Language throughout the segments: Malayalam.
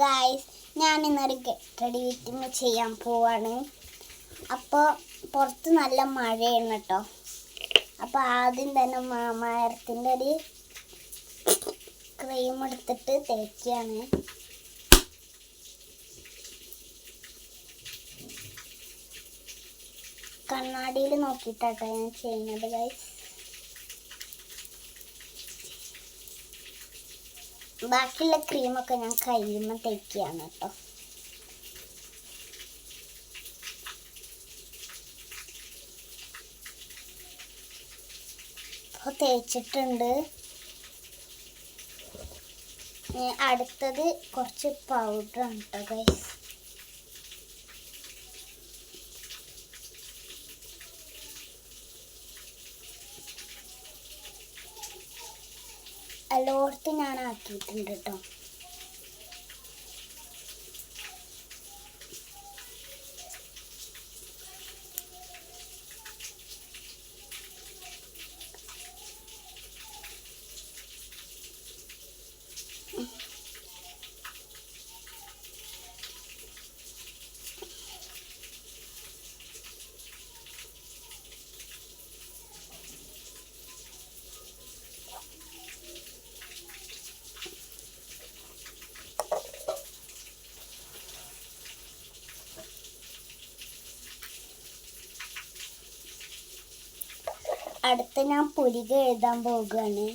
ഗായ്സ് ഞാൻ ഇന്നൊരു ഗെറ്റ് റെഡി വിറ്റിങ് ചെയ്യാൻ പോവാണ്. അപ്പോൾ പുറത്ത് നല്ല മഴയാണ് കേട്ടോ അപ്പോൾ ആദ്യം തന്നെ മാമാരത്തിന്റെ ഒരു ക്രീം എടുത്തിട്ട് തേക്കുകയാണ് കണ്ണാടിയിൽ നോക്കിയിട്ടാട്ടോ ഞാൻ ചെയ്യുന്നത് ഗൈസ് ബാക്കിയുള്ള ക്രീമൊക്കെ ഞാൻ കഴിയുമ്പോൾ തേക്കുകയാണ് കേട്ടോ. അപ്പോൾ തേച്ചിട്ടുണ്ട്. അടുത്തത് കുറച്ച് പൗഡറാണ് കേട്ടോ ഗൈസ് എല്ലായിടത്തും ഞാൻ ആക്കിയിട്ടുണ്ട് കേട്ടോ. അടുത്ത ഞാൻ പുലിക എഴുതാൻ പോകുകയാണ്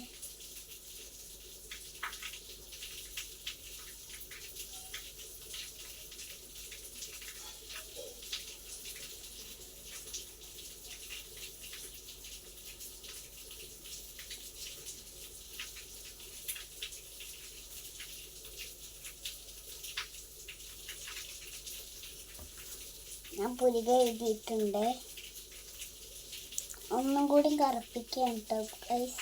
ഞാൻ പുലിക എഴുതിയിട്ടുണ്ട്. ഒന്നും കൂടി കറുപ്പിക്കാൻ കേട്ടോ ഗൈസ്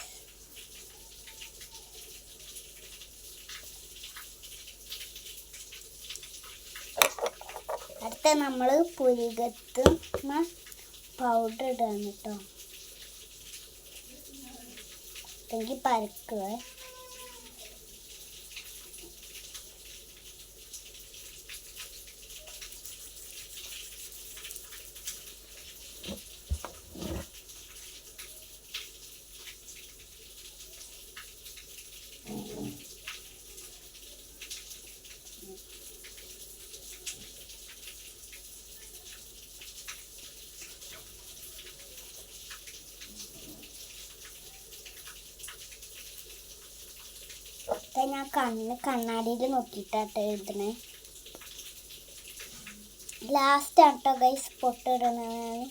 അടുത്ത നമ്മൾ പുലികത്ത് പൗഡർ ഇടാണ് കേട്ടോ എനിക്ക് പരക്കുവേ. ഇപ്പൊ ഞാൻ കണ്ണ് കണ്ണാടിയിൽ നോക്കിയിട്ടാട്ടോ എഴുതണേ ലാസ്റ്റ് ആട്ടോ ഗൈസ് പൊട്ടിടണത്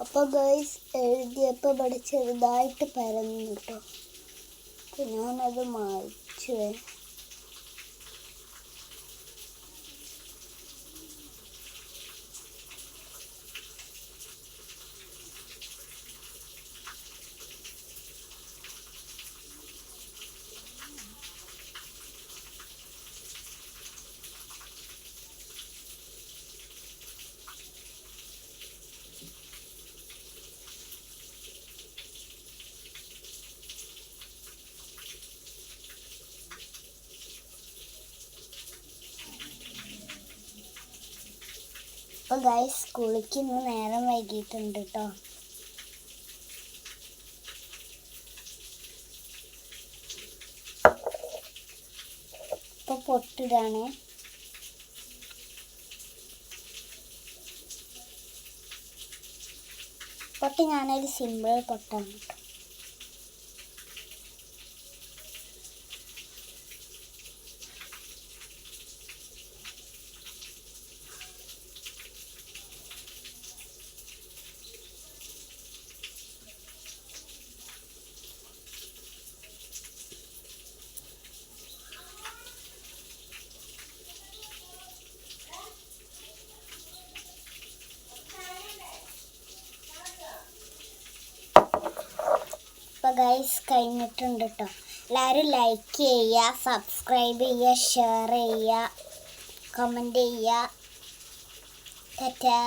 അപ്പോൾ ഗേൾസ് എഴുതിയപ്പോൾ ഇവിടെ ചെറുതായിട്ട് പരന്നു കേട്ടോ ഞാനത് മായ്ച്ചു അപ്പോൾ ഗൈസ് സ്കൂളിലേക്ക് ഇന്ന് നേരം വൈകിയിട്ടുണ്ട് കേട്ടോ ഇപ്പോൾ പൊട്ടിടാണ്. പൊട്ടി ഞാനൊരു സിമ്പിൾ പൊട്ടാണ് കേട്ടോ ഗൈസ് കഴിഞ്ഞിട്ടുണ്ട് കേട്ടോ എല്ലാവരും ലൈക്ക് ചെയ്യുക സബ്സ്ക്രൈബ് ചെയ്യുക ഷെയർ ചെയ്യുക കമന്റ് ചെയ്യുക. ടാറ്റാ.